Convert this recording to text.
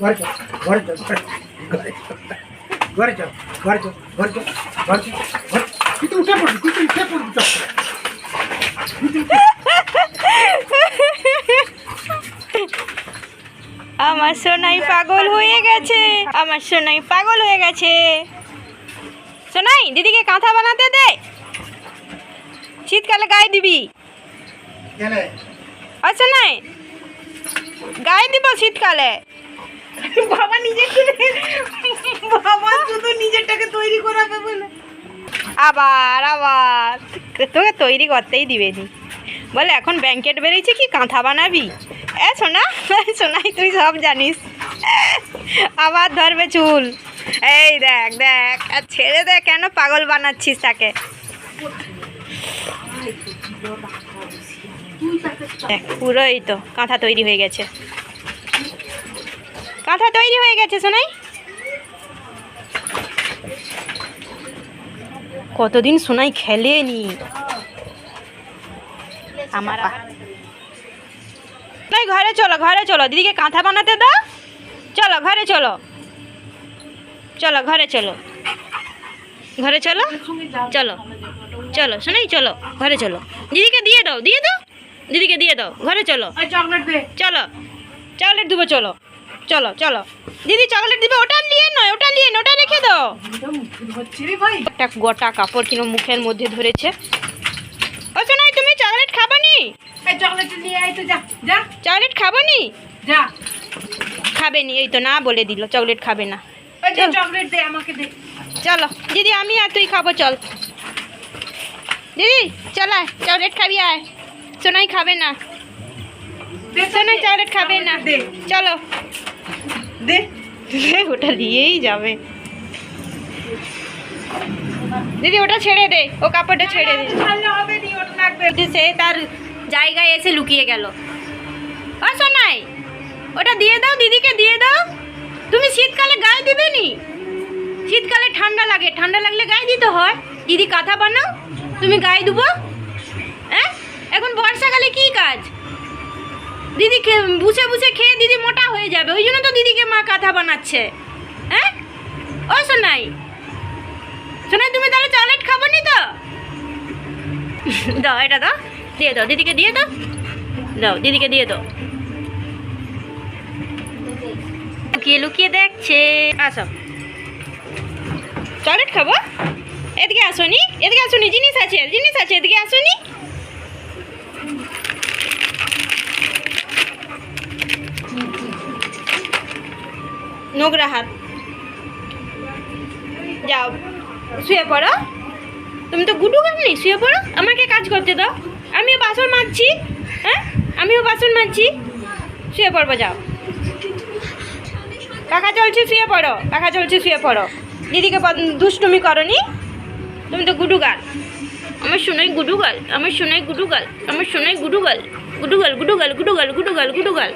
ঘরে চল ঘরে চল ঘরে চল ঘরে চল ঘরে চল ঘরে চল ঘরে তুই তো উঠে পড়বি তুই তো উঠে পড়বি চল আমার সোনাই পাগল হয়ে গেছে। আমার সোনাই পাগল হয়ে গেছে। সোনাই দিদিকে কাঁথা বানাতে দে। শীতকালে গায়ে দিবি। ও সোনাই গায়ে দিব শীতকালে। বাবা নিজে বাবা শুধু নিজেরটাকে তৈরি করাবে বলে। আবার আবার। তোকে তৈরি করতেই দিবে নি বলে, এখন ব্যাংকেট বেরিয়েছে কি? কাঁথা বানাবি? এ, সোনা সোনাই তুই সব জানিস। আবার ধরবে চুল। এই দেখ দেখ, আর ছেড়ে দে, কেন পাগল বানাচ্ছিস তাকে? দেখ পুরো এই তো কাঁথা তৈরি হয়ে গেছে। কাঁথা তৈরি হয়ে গেছে সোনাই। কতদিন সোনাই খেলেনি? আমার নাই ঘরে চলো ঘরে চলো। দিদিকে কাঁথা বানাতে দাও। চলো ঘরে চলো। চলো ঘরে চলো। ঘরে চলো? চলো। চলো শোনাই চলো। ঘরে চলো। দিদিকে দিয়ে দাও দিয়ে দাও। দিদিকে দিয়ে দাও। ঘরে চলো। চলো। চকলেট দেবো চলো। চলো চলো। দিদি চকলেট দিবে ওটা নিয়ে নয় ওটা নিয়ে ওটা রেখে দাও। একটা গোটা কাপড় কিনো মুখের মধ্যে ধরেছে। ও শোনাই তুমি চকলেট খাব নি এই চকলেট নিয়ে আয় তো যা যা। চকলেট খাব নি যা। খাবে নি এই তো না বলে দিল চকলেট খাবে না। ওই যে চকলেট দে আমাকে দে। চলো দিদি আমি আর তুই খাব চল। দিদি চল আয় চকলেট খাবি আয়। সোনাই খাবে না। সোনাই চকলেট খাবে না। চলো। দে ওটা দিয়েই যাবে। দিদি ওটা ছেড়ে দে ও কাপড়টা ছেড়ে দে। সে তার জায়গায় এসে লুকিয়ে গেল। ও সোনাই ওটা দিয়ে দাও দিদিকে দিয়ে দাও। তুমি শীতকালে গায়ে দিবে নি? শীতকালে ঠান্ডা লাগে ঠান্ডা লাগলে গায়ে দিতে হয়। দিদি কাঁথা বানাও তুমি গায়ে দেবো হ্যাঁ এখন বর্ষাকালে কি কাজ দিদি বুঝে বুঝে খেয়ে দিদি মোটা হয়ে যাবে, ওই জন্য তো দিদিকে মা কাঁথা বানাচ্ছে। হ্যাঁ? ও সোনাই। সোনাই, তুমি তাহলে চকলেট খাব নি তো? দাও, এটা দাও, দিয়ে দাও, দিদিকে দিয়ে দাও। দাও, দিদিকে দিয়ে দাও। লুকিয়ে লুকিয়ে দেখছে। আসো। চকলেট খাব? এদিকে আসোনি এদিকে আসোনি, জিনিস আছে জিনিস আছে, এদিকে আসোনি। নোংরা হাত। যাও, শুয়ে পড়ো। তুমি তো গুডু গামনি শুয়ে পড়ো। আমাকে কাজ করতে দাও। আমিও বাসন মাজছি হ্যাঁ? আমিও বাসন মাজছি। শুয়ে পড়ব, যাও। কাকা চলছে, শুয়ে পড়ো। কাকা চলছে, শুয়ে পড়ো। দিদিকে দুষ্টুমি করনি? তুমি তো গুডু গাল। আমার শোনাই গুডু গাল, আমার শোনাই গুডু গাল, আমার শোনাই গুডু গাল। গুডু গাল গুডু গাল গুডু গাল গুডু গাল গুডু গাল।